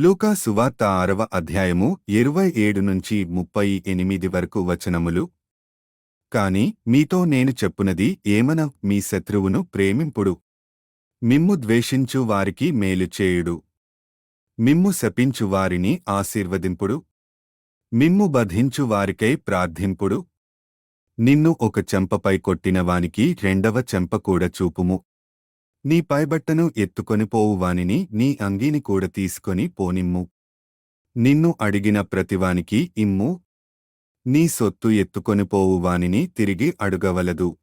లూకా సువార్త ఆరవ అధ్యాయము ఇరవై ఏడు నుంచి ముప్పై ఎనిమిది వరకు వచనములు. కాని మీతో నేను చెప్పునది ఏమన మీ శత్రువును ప్రేమింపుడు. మిమ్ము ద్వేషించు వారికి మేలు చేయుడు. మిమ్ము శపించు వారిని ఆశీర్వదింపుడు. మిమ్ము బధించు వారికై ప్రార్థింపుడు. నిన్ను ఒక చెంపపై కొట్టినవానికి రెండవ చెంప కూడా చూపుము. నీ పైబట్టను ఎత్తుకొని పోవువానిని నీ అంగీని కూడా తీసుకొని పోనిమ్ము. నిన్ను అడిగిన ప్రతివానికి ఇమ్ము. నీ సొత్తు ఎత్తుకొని పోవువానిని తిరిగి అడుగవలదు.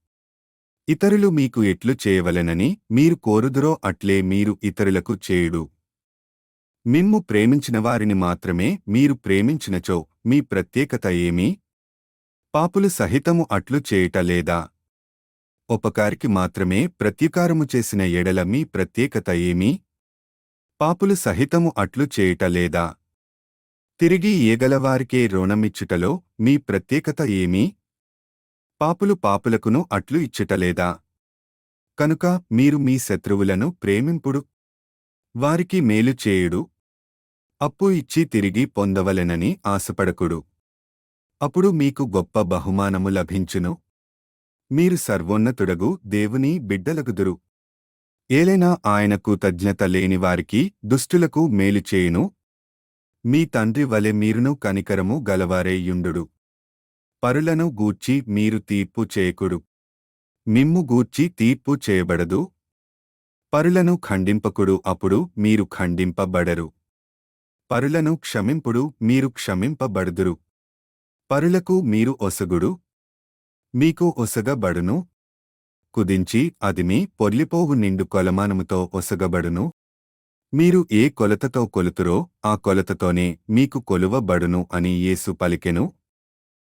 ఇతరులు మీకు ఎట్లు చేయవలెనని మీరు కోరుదురో అట్లే మీరు ఇతరులకు చేయుడు. మిమ్ము ప్రేమించిన వారిని మాత్రమే మీరు ప్రేమించినచో మీ ప్రత్యేకత ఏమి? పాపులు సహితము అట్లు చేయుట లేదా? ఉపకారికి మాత్రమే ప్రత్యకారము చేసిన ఎడల మీ ప్రత్యేకత ఏమీ? పాపులు సహితము అట్లు చేయుట లేదా? తిరిగి ఏగలవారికే రుణమిచ్చుటలో మీ ప్రత్యేకత ఏమీ? పాపులు పాపులకును అట్లు ఇచ్చుటలేదా కనుక మీరు మీ శత్రువులను ప్రేమింపుడు. వారికి మేలు చేయుడు. అప్పు ఇచ్చి తిరిగి పొందవలెనని ఆశపడకుడు. అప్పుడు మీకు గొప్ప బహుమానము లభించును. మీరు సర్వోన్నతుడగు దేవుని బిడ్డలగుదురు. ఏలైనా ఆయనకు తజ్ఞత లేని వారికి దుష్టులకు మేలు చేయును. మీ తండ్రి వలె మీరును కనికరము గలవారేయుండు పరులను గూర్చి మీరు తీర్పు చేయకుడు మిమ్ము గూర్చి తీర్పు చేయబడదు. పరులను ఖండింపకుడు అప్పుడు మీరు ఖండింపబడరు. పరులను క్షమింపుడు మీరు క్షమింపబడుదురు. పరులకు మీరు ఒసగుడు. మీకు ఒసగబడును? కుదించి అది మీ పొర్లిపోవు నిండు కొలమానముతో ఒసగబడును? మీరు ఏ కొలతతో కొలుతురో ఆ కొలతతోనే మీకు కొలువబడును అని యేసు పలికెను.